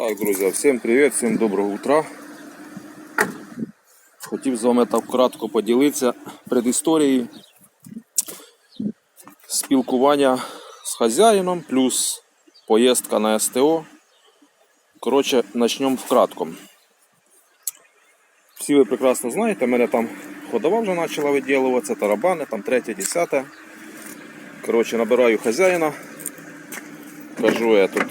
Так, друзі, всім привіт, всім доброго утра. Хотів з вами так кратко поділитися предісторією спілкування з хазяїном плюс поїздка на СТО. Коротше, почнемо вкратко. Всі ви прекрасно знаєте, мене там ходова вже почала виділуватися, тарабани, там третє, десяте. Коротше, набираю хазяїна. Кажу я тут.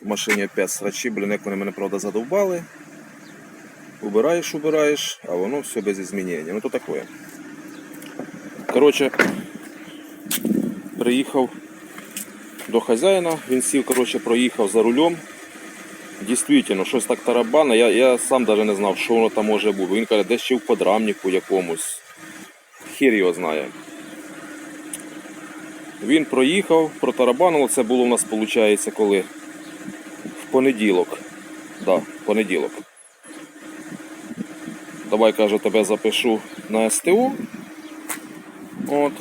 В машині опять срачі, блін, як вони мене правда задовбали. Убираєш, убираєш, а воно все без змінення. Ну то таке. Коротше, приїхав до хазяїна, він сів, коротше, проїхав за рулем. Дійсно, щось так тарабане, я, я сам навіть не знав, що воно там може бути. Він каже, десь ще в подрамнику якомусь. Хір його знає. Він проїхав, протарабанило, це було у нас, виходить, коли понеділок. Да, понеділок. Давай, каже, тебе запишу на СТО. От.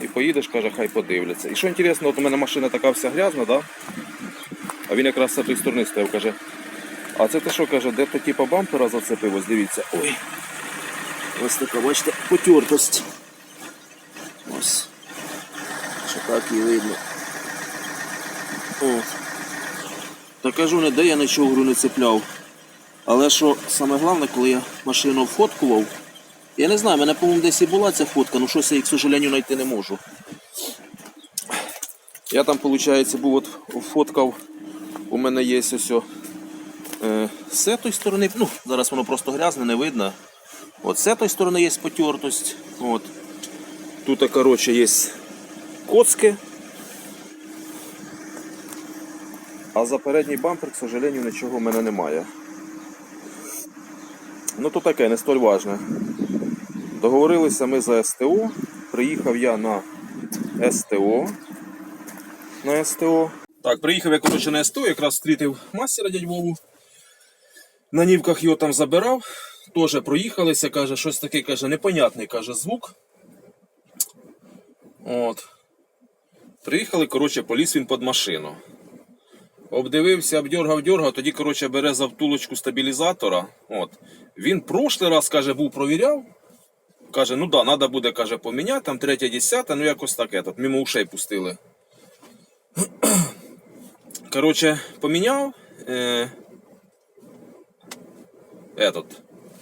І поїдеш, каже, хай подивляться. І що інтересно, от у мене машина така вся грязна, да? а він якраз з цієї сторони стояв, каже, а це ти що каже, де то типа бампера зацепив, ось дивіться. Ой. Ось така, бачите, потертость. Ось. Що так і видно. От. Та кажу, не де я нічого говорю, не цепляв. Але що саме головне, коли я машину фоткував, я не знаю, мене, по-моєму, десь і була ця фотка, ну щось я їх, к сожалению, знайти не можу. Я там, виходить, був от фоткав, у мене є ось е, з цієї сторони, ну, зараз воно просто грязне, не видно. От з цієї сторони є потертость. От. Тут, коротше, є коцки. А за передній бампер, к сожалению, нічого в мене немає. Ну то таке, не столь важне. Договорилися ми за СТО. Приїхав я на СТО. На СТО. Так, приїхав я коротше на СТО, якраз зустрітив мастера дядь Вову. На нівках його там забирав. Теж проїхалися, каже, щось таке, каже, непонятний каже, звук. От. Приїхали, коротше, поліз він під машину. Обдивився, обдергав, дергав, тоді, коротше, бере за втулочку стабілізатора. От. Він прошлий раз, каже, був провіряв. Каже, ну да, треба буде, каже, поміняти, там третє, десяте, ну якось так, этот, мимо ушей пустили. Коротше, поміняв. Е, этот,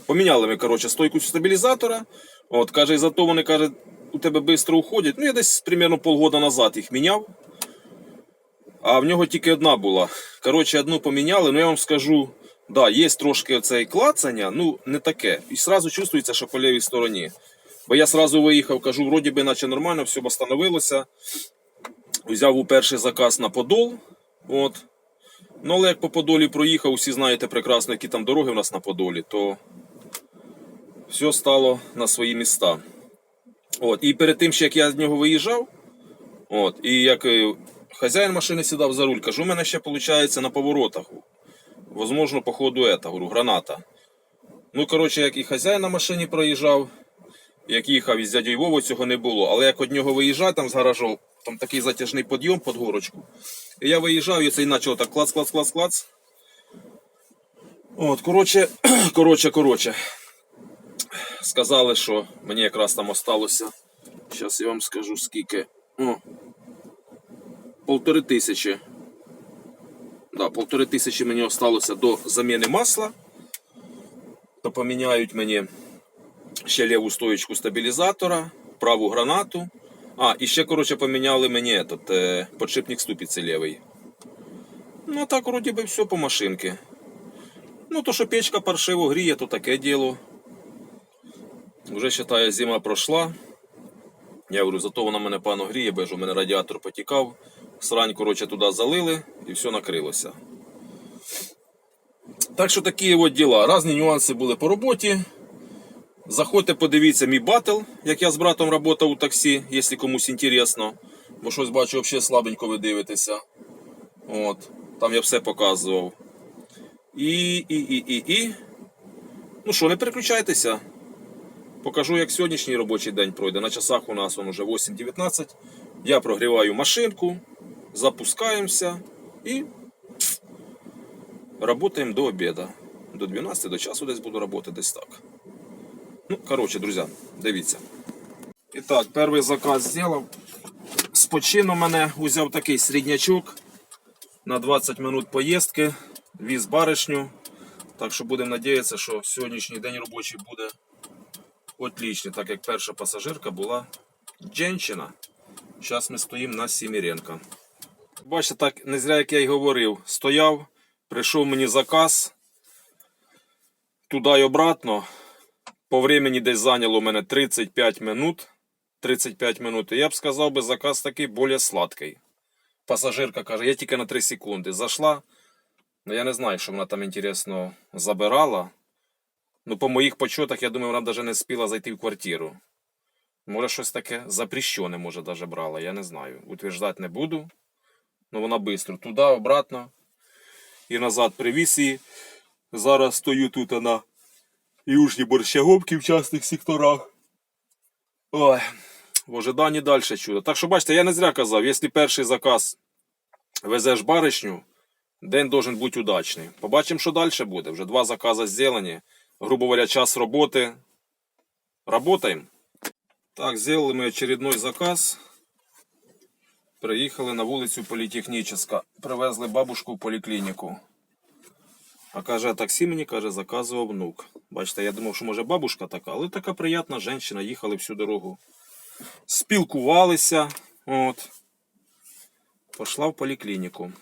поміняли ми, коротше, стойку стабілізатора. От, каже, і зато вони, каже, у тебе швидко уходять. Ну, я десь примерно полгода назад їх міняв. А в нього тільки одна була. Коротше, одну поміняли, ну я вам скажу, да, є трошки оцей клацання, ну не таке. І одразу чувствується, що по лівій стороні. Бо я одразу виїхав, кажу, вроді би, наче нормально, все встановилося. Взяв у перший заказ на Подол. От. Ну, але як по Подолі проїхав, усі знаєте прекрасно, які там дороги в нас на Подолі, то все стало на свої міста. От. І перед тим, як я з нього виїжджав, от, і як е, хазяїн машини сідав за руль, кажу, у мене ще виходить на поворотах. Возможно, по ходу ета, говорю, граната. Ну, коротше, як і хазяїн на машині проїжджав, як їхав із дядьою Вовою, цього не було. Але як від нього виїжджав там з гаражу, там такий затяжний підйом під горочку. І я виїжджав і цей почав так клац, клац, клац, клац. От, коротше, коротше, коротше. Сказали, що мені якраз там осталося. Зараз я вам скажу скільки. О, полтори тисячі. Да, полтори тисячі мені осталося до заміни масла. То поміняють мені ще ліву стоєчку стабілізатора, праву гранату. А, і ще, коротше, поміняли мені этот, е, подшипник ступиці лівий. Ну, так, вроді би, все по машинки. Ну, то, що печка паршиво гріє, то таке діло. Вже вважаю, зима пройшла. Я говорю, зато вона мене пану гріє, бо ж у мене радіатор потікав. Срань, коротше, туди залили і все накрилося. Так що такі от діла. Різні нюанси були по роботі. Заходьте, подивіться мій батл, як я з братом працював у таксі, якщо комусь інтересно. Бо щось бачу, взагалі слабенько ви дивитеся. От. Там я все показував. І, і, і, і, і. Ну що, не переключайтеся. Покажу, як сьогоднішній робочий день пройде. На часах у нас он уже 8.19. Я прогріваю машинку, запускаємося і Работаємо до обіду. До 12 до часу десь буду працювати десь так. Ну, коротше, друзі, дивіться. І так, перший заказ зробив. Спочину мене взяв такий середнячок на 20 минут поїздки, віз баришню. Так що будемо надіятися, що сьогоднішній день робочий буде отлічний, так як перша пасажирка була жінка. Зараз ми стоїмо на Сіміренка. Бачите, так не зря, як я й говорив, стояв, прийшов мені заказ туди й обратно. По времени десь зайняло у мене 35 минут. 35 минут. І я б сказав би, заказ такий більш сладкий. Пасажирка каже, я тільки на 3 секунди зайшла. Ну я не знаю, що вона там інтересно забирала. Ну, по моїх почотах, я думаю, вона навіть не спіла зайти в квартиру. Може, щось таке запрещене, може, даже брала, я не знаю. Утверждати не буду. Ну вона швидко. Туди, обратно. І назад привіз її. Зараз стою тут на южній борщаговці в частних секторах. Ой, в ожиданні далі чудо. Так що бачите, я не зря казав, якщо перший заказ везеш баришню, день должен бути удачний. Побачимо, що далі буде. Вже два закази зроблені. Грубо говоря, час роботи. Работаємо. Так, зробили ми очередной заказ. Приїхали на вулицю Політехнічна. Привезли бабушку в поліклініку. А каже, таксі мені каже, заказував внук. Бачите, я думав, що може бабушка така, але така приятна жінка, їхали всю дорогу. Спілкувалися. От. Пішла в поліклініку.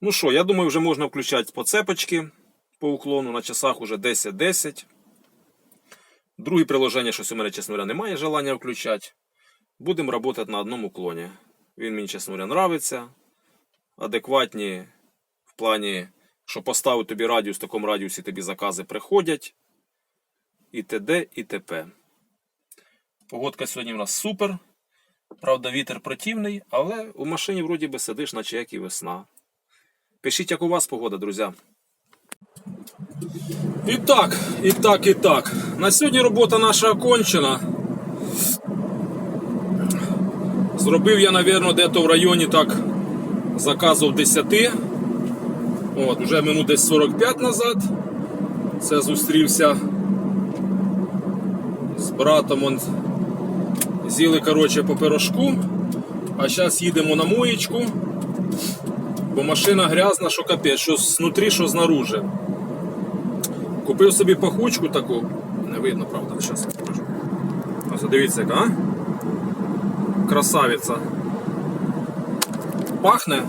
Ну що, я думаю, вже можна включати по цепочки по уклону. На часах уже 10-10. Друге приложення, щось у мене, чесно говоря, немає желання включати. Будемо працювати на одному уклоні. Він мені, чесно говоря, нравиться. Адекватні в плані, що поставив тобі радіус, в такому радіусі тобі закази приходять. І т.д. і т.п. Погодка сьогодні в нас супер. Правда, вітер противний, але у машині вроді би сидиш, наче як і весна. Пишіть, як у вас погода, друзі. І так, і так, і так. На сьогодні робота наша окончена. Зробив я, мабуть, десь в районі так заказів 10. От, вже минут десь 45 назад. Це зустрівся з братом. Он, з'їли, коротше, по пирожку. А зараз їдемо на моєчку. Бо машина грязна, що капець, що знутрі, що знаружи. Купив собі пахучку таку. Не видно, правда, зараз покажу. Ось дивіться, яка. А? Красавиця. Пахне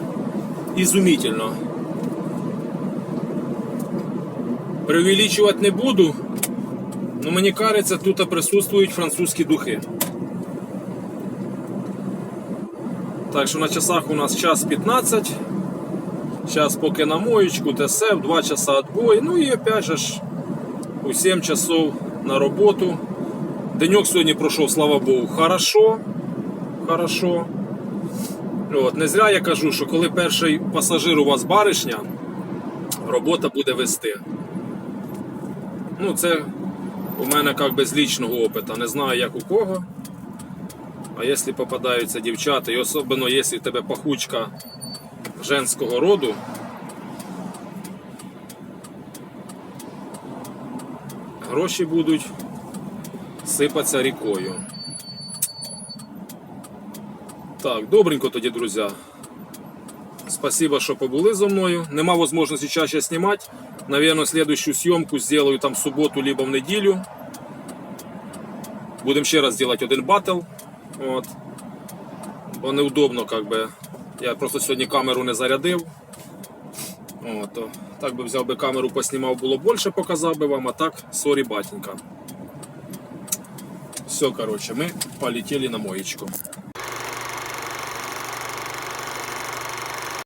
ізумительно. Преувеличувати не буду, але мені кажеться, тут присутствують французькі духи. Так що на часах у нас час 15. Зараз поки на моєчку, ТСФ, 2 часа отбой. Ну і опять же ж у 7 часов на роботу. Денек сьогодні пройшов, слава Богу, хорошо. Хорошо. От, не зря я кажу, що коли перший пасажир у вас баришня, робота буде вести. Ну, це у мене як би з лічного опиту. Не знаю як у кого. А якщо попадаються дівчата, і особливо якщо в тебе пахучка женського роду, гроші будуть сипатися рікою. Так, добренько тоді, друзі. Спасибо, що побули зо мною. Нема можливості чаще знімати. Наверное, следующую съемку сделаю там в суботу, либо в неділю. Будемо ще раз делать один батл. От. Бо неудобно, как би. Я просто сьогодні камеру не зарядив. От, так би взяв би камеру, поснімав, було більше, показав би вам, а так, сорі, батенька. Все, короче, ми полетели на моєчку.